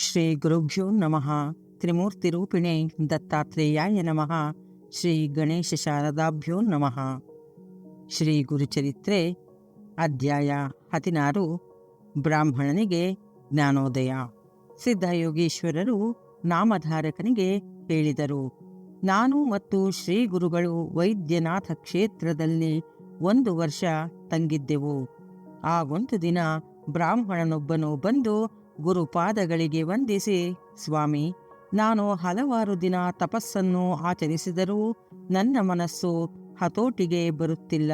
ಶ್ರೀ ಗುರುಭ್ಯೋ ನಮಃ. ತ್ರಿಮೂರ್ತಿ ರೂಪಿಣೆ ದತ್ತಾತ್ರೇಯಾಯ ನಮಃ. ಶ್ರೀ ಗಣೇಶ ಶಾರದಾಭ್ಯೋ ನಮಃ. ಶ್ರೀ ಗುರುಚರಿತ್ರೆ ಅಧ್ಯಾಯ ಹದಿನಾರು. ಬ್ರಾಹ್ಮಣನಿಗೆ ಜ್ಞಾನೋದಯ. ಸಿದ್ಧಯೋಗೀಶ್ವರರು ನಾಮಧಾರಕನಿಗೆ ಹೇಳಿದರು, ನಾನು ಮತ್ತು ಶ್ರೀ ಗುರುಗಳು ವೈದ್ಯನಾಥ ಕ್ಷೇತ್ರದಲ್ಲಿ ಒಂದು ವರ್ಷ ತಂಗಿದ್ದೆವು. ಆ ಒಂದು ದಿನ ಬ್ರಾಹ್ಮಣನೊಬ್ಬನು ಬಂದು ಗುರುಪಾದಗಳಿಗೆ ವಂದಿಸಿ, ಸ್ವಾಮಿ, ನಾನು ಹಲವಾರು ದಿನ ತಪಸ್ಸನ್ನು ಆಚರಿಸಿದರೂ ನನ್ನ ಮನಸ್ಸು ಹತೋಟಿಗೆ ಬರುತ್ತಿಲ್ಲ.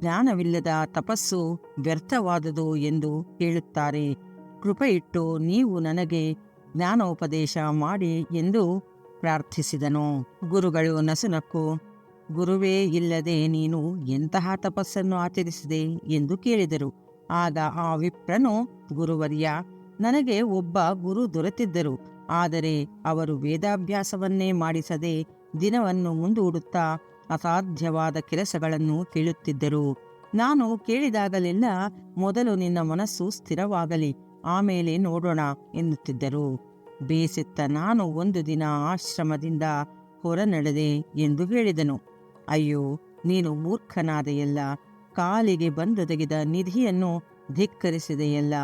ಜ್ಞಾನವಿಲ್ಲದ ತಪಸ್ಸು ವ್ಯರ್ಥವಾದುದು ಎಂದು ಹೇಳುತ್ತಾರೆ. ಕೃಪೆಯಿಟ್ಟು ನೀವು ನನಗೆ ಜ್ಞಾನೋಪದೇಶ ಮಾಡಿ ಎಂದು ಪ್ರಾರ್ಥಿಸಿದನು. ಗುರುಗಳು ನಸುನಕ್ಕು, ಗುರುವೇ, ಇಲ್ಲದೆ ನೀನು ಎಂತಹ ತಪಸ್ಸನ್ನು ಆಚರಿಸಿದೆ? ಎಂದು ಕೇಳಿದರು. ಆಗ ಆ ವಿಪ್ರನು, ಗುರುವರ್ಯ ನನಗೆ ಒಬ್ಬ ಗುರು ದೊರೆತಿದ್ದರು. ಆದರೆ ಅವರು ವೇದಾಭ್ಯಾಸವನ್ನೇ ಮಾಡಿಸದೆ ದಿನವನ್ನು ಮುಂದೂಡುತ್ತಾ ಅಸಾಧ್ಯವಾದ ಕೆಲಸಗಳನ್ನು ಕೇಳುತ್ತಿದ್ದರು. ನಾನು ಕೇಳಿದಾಗಲೆಲ್ಲ ಮೊದಲು ನಿನ್ನ ಮನಸ್ಸು ಸ್ಥಿರವಾಗಲಿ, ಆಮೇಲೆ ನೋಡೋಣ ಎನ್ನುತ್ತಿದ್ದರು. ಬೇಸೆತ್ತ ನಾನು ಒಂದು ದಿನ ಆಶ್ರಮದಿಂದ ಹೊರ ನಡೆದೆ ಎಂದು ಹೇಳಿದನು. ಅಯ್ಯೋ, ನೀನು ಮೂರ್ಖನಾದೆಯಲ್ಲ, ಕಾಲಿಗೆ ಬಂದೊದಗಿದ ನಿಧಿಯನ್ನು ಧಿಕ್ಕರಿಸಿದೆಯಲ್ಲ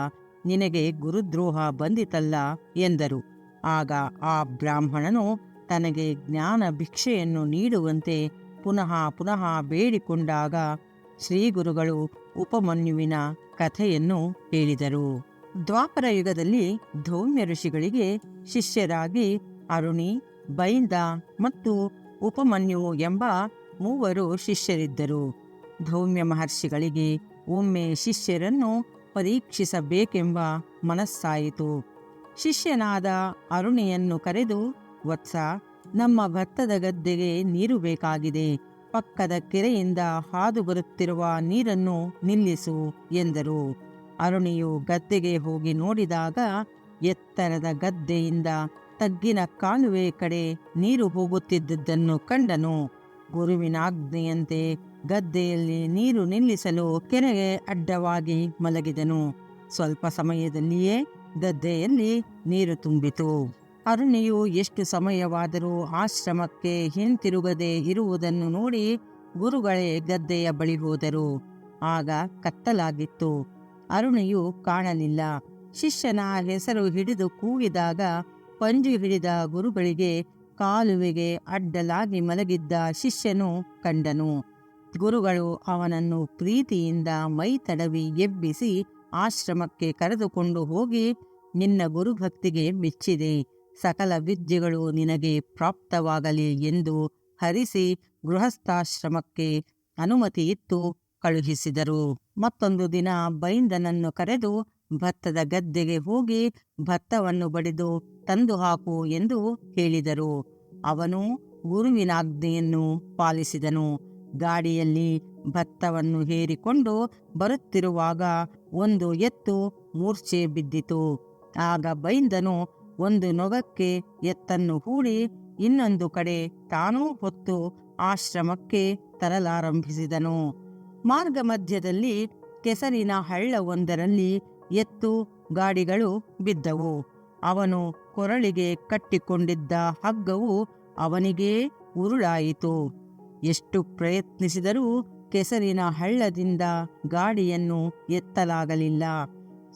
ನಿನಗೆ ಗುರುದ್ರೋಹ ಬಂದಿತಲ್ಲ ಎಂದರು. ಆಗ ಆ ಬ್ರಾಹ್ಮಣನು ತನಗೆ ಜ್ಞಾನ ಭಿಕ್ಷೆಯನ್ನು ನೀಡುವಂತೆ ಪುನಃ ಪುನಃ ಬೇಡಿಕೊಂಡಾಗ ಶ್ರೀಗುರುಗಳು ಉಪಮನ್ಯುವಿನ ಕಥೆಯನ್ನು ಹೇಳಿದರು. ದ್ವಾಪರ ಯುಗದಲ್ಲಿ ಧೌಮ್ಯ ಋಷಿಗಳಿಗೆ ಶಿಷ್ಯರಾಗಿ ಅರುಣಿ, ಬೈಂದ ಮತ್ತು ಉಪಮನ್ಯು ಎಂಬ ಮೂವರು ಶಿಷ್ಯರಿದ್ದರು. ಧೌಮ್ಯ ಮಹರ್ಷಿಗಳಿಗೆ ಒಮ್ಮೆ ಶಿಷ್ಯರನ್ನು ಪರೀಕ್ಷಿಸಬೇಕೆಂಬ ಮನಸ್ಸಾಯಿತು. ಶಿಷ್ಯನಾದ ಅರುಣಿಯನ್ನು ಕರೆದು, ವತ್ಸ, ನಮ್ಮ ಭತ್ತದ ಗದ್ದೆಗೆ ನೀರು ಬೇಕಾಗಿದೆ. ಪಕ್ಕದ ಕೆರೆಯಿಂದ ಹಾದು ಬರುತ್ತಿರುವ ನೀರನ್ನು ನಿಲ್ಲಿಸು, ಎಂದರು. ಅರುಣಿಯು ಗದ್ದೆಗೆ ಹೋಗಿ ನೋಡಿದಾಗ ಎತ್ತರದ ಗದ್ದೆಯಿಂದ ತಗ್ಗಿನ ಕಾಲುವೆ ಕಡೆ ನೀರು ಹೋಗುತ್ತಿದ್ದುದನ್ನು ಕಂಡನು. ಗುರುವಿನಾಜ್ಞೆಯಂತೆ ಗದ್ದೆಯಲ್ಲಿ ನೀರು ನಿಲ್ಲಿಸಲು ಕೆರೆಗೆ ಅಡ್ಡವಾಗಿ ಮಲಗಿದನು. ಸ್ವಲ್ಪ ಸಮಯದಲ್ಲಿಯೇ ಗದ್ದೆಯಲ್ಲಿ ನೀರು ತುಂಬಿತು. ಅರುಣಿಯು ಎಷ್ಟು ಸಮಯವಾದರೂ ಆಶ್ರಮಕ್ಕೆ ಹಿಂತಿರುಗದೆ ಇರುವುದನ್ನು ನೋಡಿ ಗುರುಗಳೇ ಗದ್ದೆಯ ಬಳಿ ಹೋದರು. ಆಗ ಕತ್ತಲಾಗಿತ್ತು. ಅರುಣಿಯು ಕಾಣಲಿಲ್ಲ. ಶಿಷ್ಯನ ಹೆಸರು ಹಿಡಿದು ಕೂಗಿದಾಗ ಪಂಜು ಹಿಡಿದ ಗುರುಗಳಿಗೆ ಕಾಲುವೆಗೆ ಅಡ್ಡಲಾಗಿ ಮಲಗಿದ್ದ ಶಿಷ್ಯನು ಕಂಡನು. ಗುರುಗಳು ಅವನನ್ನು ಪ್ರೀತಿಯಿಂದ ಮೈ ತಡವಿ ಎಬ್ಬಿಸಿ ಆಶ್ರಮಕ್ಕೆ ಕರೆದುಕೊಂಡು ಹೋಗಿ, ನಿನ್ನ ಗುರುಭಕ್ತಿಗೆ ಮೆಚ್ಚಿದೆ. ಸಕಲ ವಿದ್ಯೆಗಳು ನಿನಗೆ ಪ್ರಾಪ್ತವಾಗಲಿ ಎಂದು ಹರಿಸಿ ಗೃಹಸ್ಥಾಶ್ರಮಕ್ಕೆ ಅನುಮತಿಯಿತ್ತು ಕಳುಹಿಸಿದರು. ಮತ್ತೊಂದು ದಿನ ಬೈಂದನನ್ನು ಕರೆದು ಭತ್ತದ ಗದ್ದೆಗೆ ಹೋಗಿ ಭತ್ತವನ್ನು ಬಡಿದು ತಂದು ಹಾಕು ಎಂದು ಹೇಳಿದರು. ಅವನು ಗುರುವಿನಾಜ್ಞೆಯನ್ನು ಪಾಲಿಸಿದನು. ಗಾಡಿಯಲ್ಲಿ ಭತ್ತವನ್ನು ಹೇರಿಕೊಂಡು ಬರುತ್ತಿರುವಾಗ ಒಂದು ಎತ್ತು ಮೂರ್ಛೆ ಬಿದ್ದಿತು. ಆಗ ಬೈಂದನು ಒಂದು ನೊಗಕ್ಕೆ ಎತ್ತನ್ನು ಹೂಡಿ ಇನ್ನೊಂದು ಕಡೆ ತಾನೂ ಹೊತ್ತು ಆಶ್ರಮಕ್ಕೆ ತರಲಾರಂಭಿಸಿದನು. ಮಾರ್ಗ ಮಧ್ಯದಲ್ಲಿ ಕೆಸರಿನ ಹಳ್ಳವೊಂದರಲ್ಲಿ ಎತ್ತು ಗಾಡಿಗಳು ಬಿದ್ದವು. ಅವನು ಕೊರಳಿಗೆ ಕಟ್ಟಿಕೊಂಡಿದ್ದ ಹಗ್ಗವು ಅವನಿಗೇ ಉರುಳಾಯಿತು. ಎಷ್ಟು ಪ್ರಯತ್ನಿಸಿದರೂ ಕೆಸರಿನ ಹಳ್ಳದಿಂದ ಗಾಡಿಯನ್ನು ಎತ್ತಲಾಗಲಿಲ್ಲ.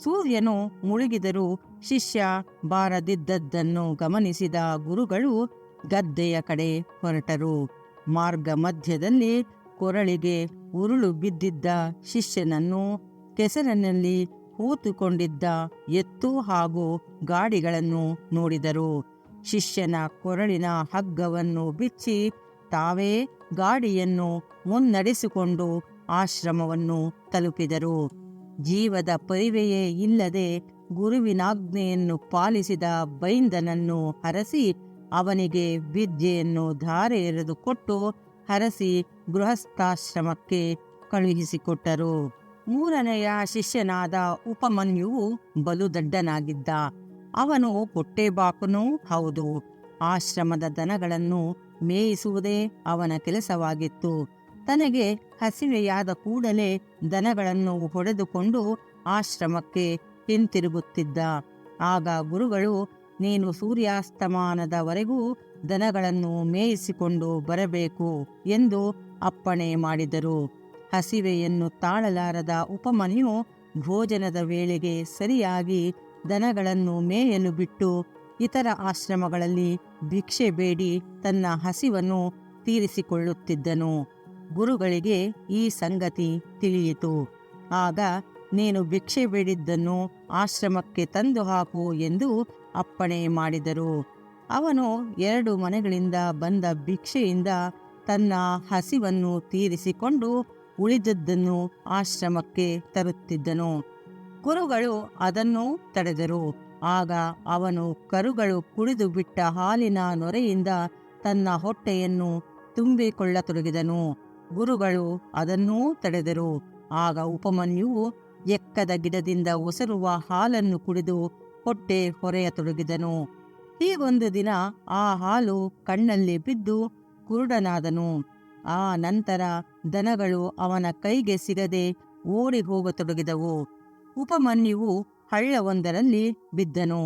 ಸೂರ್ಯನು ಮುಳುಗಿದರೂ ಶಿಷ್ಯ ಬಾರದಿದ್ದದ್ದನ್ನು ಗಮನಿಸಿದ ಗುರುಗಳು ಗದ್ದೆಯ ಕಡೆ ಹೊರಟರು. ಮಾರ್ಗ ಮಧ್ಯದಲ್ಲಿ ಕೊರಳಿಗೆ ಉರುಳು ಬಿದ್ದಿದ್ದ ಶಿಷ್ಯನನ್ನು ಕೆಸರಿನಲ್ಲಿ ಹೂತುಕೊಂಡಿದ್ದ ಎತ್ತು ಹಾಗೂ ಗಾಡಿಗಳನ್ನು ನೋಡಿದರು. ಶಿಷ್ಯನ ಕೊರಳಿನ ಹಗ್ಗವನ್ನು ಬಿಚ್ಚಿ ತಾವೇ ಗಾಡಿಯನ್ನು ಮುನ್ನಡೆಸಿಕೊಂಡು ಆಶ್ರಮವನ್ನು ತಲುಪಿದರು. ಜೀವದ ಪರಿವೆಯೇ ಇಲ್ಲದೆ ಗುರುವಿನಾಜ್ಞೆಯನ್ನು ಪಾಲಿಸಿದ ಬೈಂದನನ್ನು ಹರಸಿ ಅವನಿಗೆ ವಿದ್ಯೆಯನ್ನು ಧಾರೆ ಎರೆದುಕೊಟ್ಟು ಹರಸಿ ಗೃಹಸ್ಥಾಶ್ರಮಕ್ಕೆ ಕಳುಹಿಸಿಕೊಟ್ಟರು. ಮೂರನೆಯ ಶಿಷ್ಯನಾದ ಉಪಮನ್ಯುವು ಬಲು ದಡ್ಡನಾಗಿದ್ದ. ಅವನು ಹೊಟ್ಟೆಬಾಕನೂ ಹೌದು. ಆಶ್ರಮದ ದನಗಳನ್ನು ಮೇಯಿಸುವುದೇ ಅವನ ಕೆಲಸವಾಗಿತ್ತು. ತನಗೆ ಹಸಿವೆಯಾದ ಕೂಡಲೇ ದನಗಳನ್ನು ಹೊಡೆದುಕೊಂಡು ಆಶ್ರಮಕ್ಕೆ ಹಿಂತಿರುಗುತ್ತಿದ್ದ. ಆಗ ಗುರುಗಳು, ನೀನು ಸೂರ್ಯಾಸ್ತಮಾನದವರೆಗೂ ದನಗಳನ್ನು ಮೇಯಿಸಿಕೊಂಡು ಬರಬೇಕು ಎಂದು ಅಪ್ಪಣೆ ಮಾಡಿದರು. ಹಸಿವೆಯನ್ನು ತಾಳಲಾರದ ಉಪಮನ್ಯು ಭೋಜನದ ವೇಳೆಗೆ ಸರಿಯಾಗಿ ದನಗಳನ್ನು ಮೇಯಲು ಬಿಟ್ಟು ಇತರ ಆಶ್ರಮಗಳಲ್ಲಿ ಭಿಕ್ಷೆ ಬೇಡಿ ತನ್ನ ಹಸಿವನ್ನು ತೀರಿಸಿಕೊಳ್ಳುತ್ತಿದ್ದನು. ಗುರುಗಳಿಗೆ ಈ ಸಂಗತಿ ತಿಳಿಯಿತು. ಆಗ, ನೀನು ಭಿಕ್ಷೆ ಬೇಡಿದ್ದನ್ನು ಆಶ್ರಮಕ್ಕೆ ತಂದು ಹಾಕು ಎಂದು ಅಪ್ಪಣೆ ಮಾಡಿದರು. ಅವನು ಎರಡು ಮನೆಗಳಿಂದ ಬಂದ ಭಿಕ್ಷೆಯಿಂದ ತನ್ನ ಹಸಿವನ್ನು ತೀರಿಸಿಕೊಂಡು ಉಳಿದದ್ದನ್ನು ಆಶ್ರಮಕ್ಕೆ ತರುತ್ತಿದ್ದನು. ಗುರುಗಳು ಅದನ್ನು ತಡೆದರು. ಆಗ ಅವನು ಕರುಗಳು ಕುಡಿದು ಬಿಟ್ಟ ಹಾಲಿನ ನೊರೆಯಿಂದ ತನ್ನ ಹೊಟ್ಟೆಯನ್ನು ತುಂಬಿಕೊಳ್ಳತೊಡಗಿದನು. ಗುರುಗಳು ಅದನ್ನೂ ತಡೆದರು. ಆಗ ಉಪಮನ್ಯುವು ಎಕ್ಕದ ಗಿಡದಿಂದ ಒಸರುವ ಹಾಲನ್ನು ಕುಡಿದು ಹೊಟ್ಟೆ ಹೊರೆಯತೊಡಗಿದನು. ಹೀಗೊಂದು ದಿನ ಆ ಹಾಲು ಕಣ್ಣಲ್ಲಿ ಬಿದ್ದು ಕುರುಡನಾದನು. ಆ ನಂತರ ದನಗಳು ಅವನ ಕೈಗೆ ಸಿಗದೆ ಓಡಿ ಹೋಗತೊಡಗಿದವು. ಉಪಮನ್ಯುವು ಹಳ್ಳವೊಂದರಲ್ಲಿ ಬಿದ್ದನು.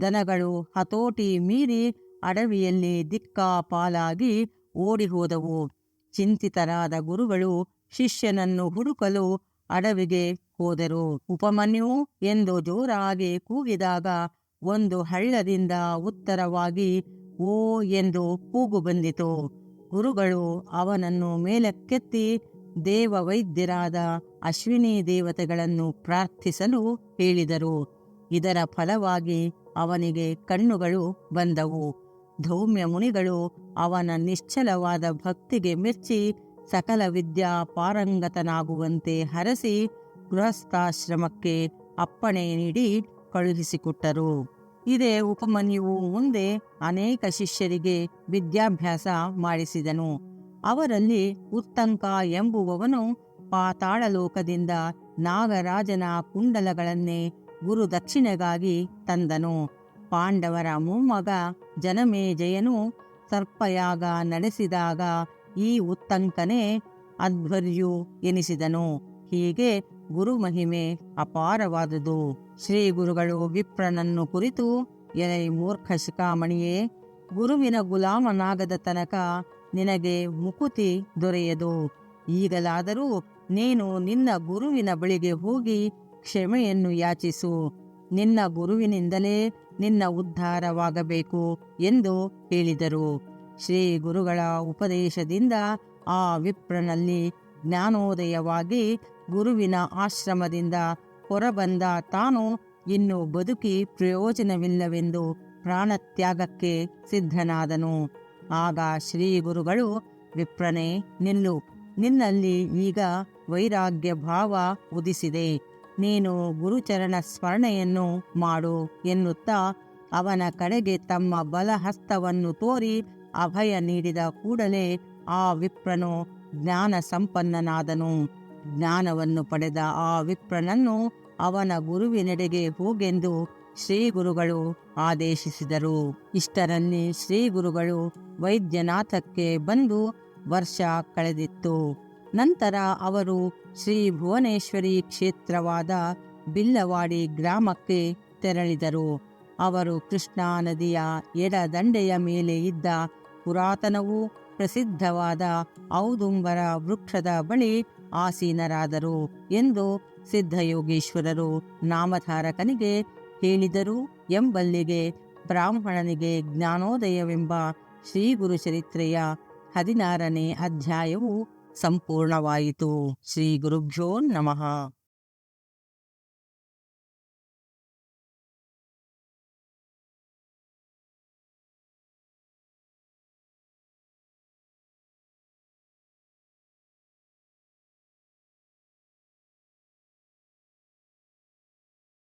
ದನಗಳು ಹತೋಟಿ ಮೀರಿ ಅಡವಿಯಲ್ಲಿ ದಿಕ್ಕಾಪಾಲಾಗಿ ಓಡಿಹೋದವು ಚಿಂತಿತರಾದ ಗುರುಗಳು ಶಿಷ್ಯನನ್ನು ಹುಡುಕಲು ಅಡವಿಗೆ ಹೋದರು. ಉಪಮನ್ಯು ಎಂದು ಜೋರಾಗಿ ಕೂಗಿದಾಗ ಒಂದು ಹಳ್ಳದಿಂದ ಉತ್ತರವಾಗಿ, ಓ ಎಂದು ಕೂಗು ಬಂದಿತು. ಗುರುಗಳು ಅವನನ್ನು ಮೇಲಕ್ಕೆತ್ತಿ ದೇವವೈದ್ಯರಾದ ಅಶ್ವಿನಿ ದೇವತೆಗಳನ್ನು ಪ್ರಾರ್ಥಿಸಲು ಹೇಳಿದರು. ಇದರ ಫಲವಾಗಿ ಅವನಿಗೆ ಕಣ್ಣುಗಳು ಬಂದವು. ಧೌಮ್ಯ ಮುನಿಗಳು ಅವನ ನಿಶ್ಚಲವಾದ ಭಕ್ತಿಗೆ ಮೆಚ್ಚಿ ಸಕಲ ವಿದ್ಯಾ ಪಾರಂಗತನಾಗುವಂತೆ ಹರಸಿ ಗೃಹಸ್ಥಾಶ್ರಮಕ್ಕೆ ಅಪ್ಪಣೆ ನೀಡಿ ಕಳುಹಿಸಿಕೊಟ್ಟರು. ಇದೇ ಉಪಮನ್ಯುವು ಮುಂದೆ ಅನೇಕ ಶಿಷ್ಯರಿಗೆ ವಿದ್ಯಾಭ್ಯಾಸ ಮಾಡಿಸಿದನು. ಅವರಲ್ಲಿ ಉತ್ತಂಕ ಎಂಬುವವನು ಪಾತಾಳಲೋಕದಿಂದ ನಾಗರಾಜನ ಕುಂಡಲಗಳನ್ನೇ ಗುರು ದಕ್ಷಿಣೆಗಾಗಿ ತಂದನು. ಪಾಂಡವರ ಮೊಮ್ಮಗ ಜನಮೇಜಯನು ಸರ್ಪಯಾಗ ನಡೆಸಿದಾಗ ಈ ಉತ್ತಂಕನೇ ಅಧ್ವರ್ಯು ಎನಿಸಿದನು. ಹೀಗೆ ಗುರುಮಹಿಮೆ ಅಪಾರವಾದುದು. ಶ್ರೀ ಗುರುಗಳು ವಿಪ್ರನನ್ನು ಕುರಿತು, ಎನೈ ಮೂರ್ಖ ಶಿಖಾಮಣಿಯೇ, ಗುರುವಿನ ಗುಲಾಮನಾಗದ ತನಕ ನಿನಗೆ ಮುಕುತಿ ದೊರೆಯದು. ಈಗಲಾದರೂ ನೀನು ನಿನ್ನ ಗುರುವಿನ ಬಳಿಗೆ ಹೋಗಿ ಕ್ಷಮೆಯನ್ನು ಯಾಚಿಸು. ನಿನ್ನ ಗುರುವಿನಿಂದಲೇ ನಿನ್ನ ಉದ್ಧಾರವಾಗಬೇಕು ಎಂದು ಹೇಳಿದರು. ಶ್ರೀ ಗುರುಗಳ ಉಪದೇಶದಿಂದ ಆ ವಿಪ್ರನಲ್ಲಿ ಜ್ಞಾನೋದಯವಾಗಿ ಗುರುವಿನ ಆಶ್ರಮದಿಂದ ಹೊರಬಂದ ತಾನು ಇನ್ನು ಬದುಕಿ ಪ್ರಯೋಜನವಿಲ್ಲವೆಂದು ಪ್ರಾಣತ್ಯಾಗಕ್ಕೆ ಸಿದ್ಧನಾದನು. ಆಗ ಶ್ರೀ ಗುರುಗಳು ವಿಪ್ರನೇ, ನಿಲ್ಲು. ನಿನ್ನಲ್ಲಿ ಈಗ ವೈರಾಗ್ಯ ಭಾವ ಉದಿಸಿದೆ. ನೀನು ಗುರುಚರಣ ಸ್ಮರಣೆಯನ್ನು ಮಾಡು ಎನ್ನುತ್ತಾ ಅವನ ಕಡೆಗೆ ತಮ್ಮ ಬಲಹಸ್ತವನ್ನು ತೋರಿ ಅಭಯ ನೀಡಿದ ಕೂಡಲೇ ಆ ವಿಪ್ರನು ಜ್ಞಾನ ಸಂಪನ್ನನಾದನು ಜ್ಞಾನವನ್ನು ಪಡೆದ ಆ ವಿಪ್ರನನ್ನು ಅವನ ಗುರುವಿನೆಡೆಗೆ ಹೋಗೆಂದು ಶ್ರೀ ಗುರುಗಳು ಆದೇಶಿಸಿದರು. ಇಷ್ಟರಲ್ಲಿ ಶ್ರೀ ಗುರುಗಳು ವೈದ್ಯನಾಥಕ್ಕೆ ಬಂದು ವರ್ಷ ಕಳೆದಿತ್ತು. ನಂತರ ಅವರು ಶ್ರೀ ಭುವನೇಶ್ವರಿ ಕ್ಷೇತ್ರವಾದ ಬಿಲ್ಲವಾಡಿ ಗ್ರಾಮಕ್ಕೆ ತೆರಳಿದರು. ಅವರು ಕೃಷ್ಣಾ ನದಿಯ ಎಡದಂಡೆಯ ಮೇಲೆ ಇದ್ದ ಪುರಾತನವೂ ಪ್ರಸಿದ್ಧವಾದ ಔದುಂಬರ ವೃಕ್ಷದ ಬಳಿ ಆಸೀನರಾದರು ಎಂದು ಸಿದ್ಧಯೋಗೀಶ್ವರರು ನಾಮಧಾರಕನಿಗೆ ಹೇಳಿದರು ಎಂಬಲ್ಲಿಗೆ ಬ್ರಾಹ್ಮಣನಿಗೆ ಜ್ಞಾನೋದಯವೆಂಬ ಶ್ರೀ ಗುರು ಚರಿತ್ರೆಯ ಹದಿನಾರನೇ ಅಧ್ಯಾಯವು ಸಂಪೂರ್ಣವಾಯಿತು. ಶ್ರೀ ಗುರುಭ್ಯೋ ನಮಃ.